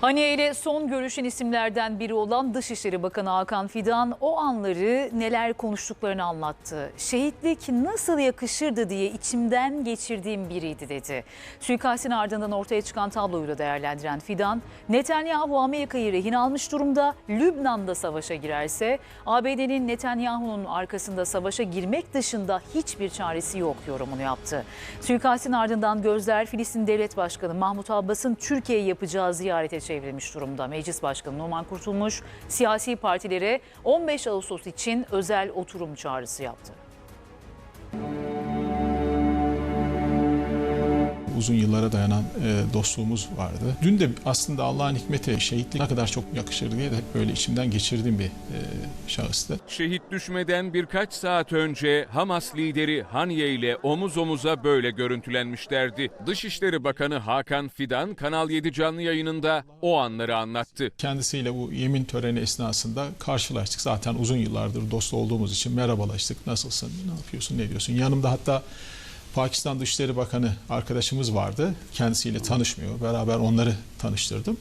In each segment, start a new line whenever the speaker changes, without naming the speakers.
Haniye ile son görüşen isimlerden biri olan Dışişleri Bakanı Hakan Fidan o anları neler konuştuklarını anlattı. Şehitlik nasıl yakışırdı diye içimden geçirdiğim biriydi dedi. Suikastin ardından ortaya çıkan tabloyu da değerlendiren Fidan, Netanyahu Amerika'yı rehin almış durumda, Lübnan'da savaşa girerse ABD'nin Netanyahu'nun arkasında savaşa girmek dışında hiçbir çaresi yok yorumunu yaptı. Suikastin ardından gözler Filistin Devlet Başkanı Mahmut Abbas'ın Türkiye'ye yapacağı ziyarete çevrilmiş durumda. Meclis Başkanı Numan Kurtulmuş siyasi partilere 15 Ağustos için özel oturum çağrısı yaptı.
Uzun yıllara dayanan e, dostluğumuz vardı. Dün de aslında Allah'ın hikmeti şehitlik ne kadar çok yakışır diye de hep böyle içimden geçirdiğim bir e, şahıstı.
Şehit düşmeden birkaç saat önce Hamas lideri Haniye ile omuz omuza böyle görüntülenmişlerdi. Dışişleri Bakanı Hakan Fidan Kanal 7 canlı yayınında o anları anlattı.
Kendisiyle bu yemin töreni esnasında karşılaştık. Zaten uzun yıllardır dost olduğumuz için merhabalaştık. Nasılsın, ne yapıyorsun, ne diyorsun? Yanımda hatta Pakistan Dışişleri Bakanı arkadaşımız vardı. Kendisiyle tanışmıyor. Beraber onları tanıştırdım.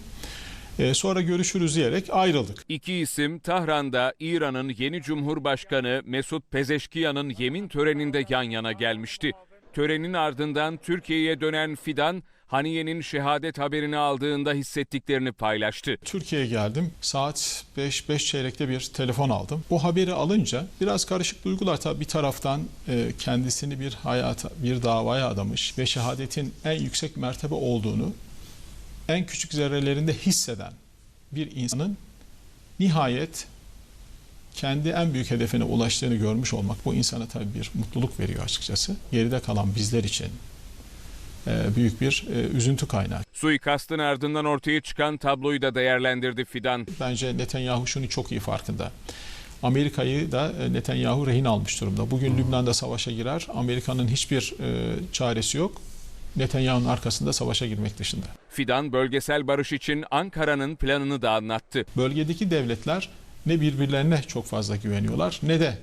E, sonra görüşürüz diyerek ayrıldık.
İki isim Tahran'da İran'ın yeni Cumhurbaşkanı Mesut Pezeşkiyan'ın yemin töreninde yan yana gelmişti. Törenin ardından Türkiye'ye dönen Fidan, Haniye'nin şehadet haberini aldığında hissettiklerini paylaştı.
Türkiye'ye geldim. Saat 5 5 çeyrekte bir telefon aldım. Bu haberi alınca biraz karışık duygular tabii bir taraftan e, kendisini bir hayata, bir davaya adamış ve şehadetin en yüksek mertebe olduğunu en küçük zerrelerinde hisseden bir insanın nihayet kendi en büyük hedefine ulaştığını görmüş olmak bu insana tabii bir mutluluk veriyor açıkçası. Geride kalan bizler için büyük bir e, üzüntü kaynağı.
Suikastın ardından ortaya çıkan tabloyu da değerlendirdi Fidan.
Bence Netanyahu şunu çok iyi farkında. Amerika'yı da e, Netanyahu rehin almış durumda. Bugün Lübnan'da savaşa girer. Amerika'nın hiçbir e, çaresi yok. Netanyahu'nun arkasında savaşa girmek dışında.
Fidan bölgesel barış için Ankara'nın planını da anlattı.
Bölgedeki devletler ne birbirlerine çok fazla güveniyorlar ne de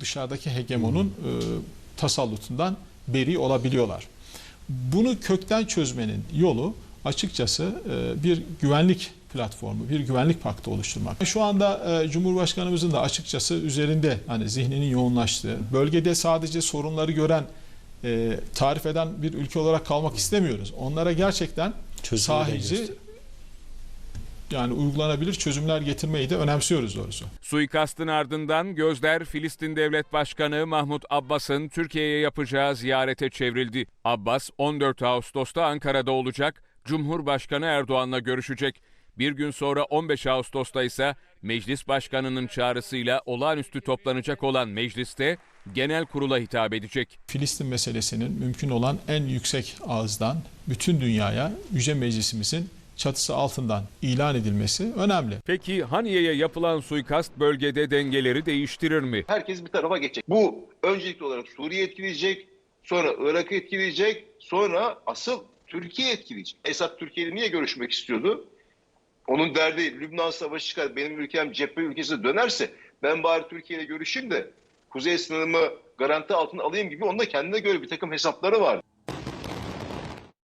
dışarıdaki hegemonun e, tasallutundan beri olabiliyorlar. Bunu kökten çözmenin yolu açıkçası e, bir güvenlik platformu, bir güvenlik paktı oluşturmak. Şu anda e, Cumhurbaşkanımızın da açıkçası üzerinde hani zihninin yoğunlaştığı, bölgede sadece sorunları gören, e, tarif eden bir ülke olarak kalmak istemiyoruz. Onlara gerçekten
Çözümü
sahici yani uygulanabilir çözümler getirmeyi de önemsiyoruz doğrusu.
Suikastın ardından gözler Filistin Devlet Başkanı Mahmut Abbas'ın Türkiye'ye yapacağı ziyarete çevrildi. Abbas 14 Ağustos'ta Ankara'da olacak, Cumhurbaşkanı Erdoğan'la görüşecek. Bir gün sonra 15 Ağustos'ta ise Meclis Başkanı'nın çağrısıyla olağanüstü toplanacak olan mecliste genel kurula hitap edecek.
Filistin meselesinin mümkün olan en yüksek ağızdan bütün dünyaya Yüce Meclisimizin çatısı altından ilan edilmesi önemli.
Peki Haniye'ye yapılan suikast bölgede dengeleri değiştirir mi?
herkes bir tarafa geçecek. Bu öncelikli olarak Suriye etkileyecek, sonra Irak'ı etkileyecek, sonra asıl Türkiye etkileyecek. Esad Türkiye ile niye görüşmek istiyordu? Onun derdi Lübnan Savaşı çıkar, benim ülkem cephe ülkesine dönerse ben bari Türkiye ile görüşeyim de kuzey sınırımı garanti altına alayım gibi onun da kendine göre bir takım hesapları var.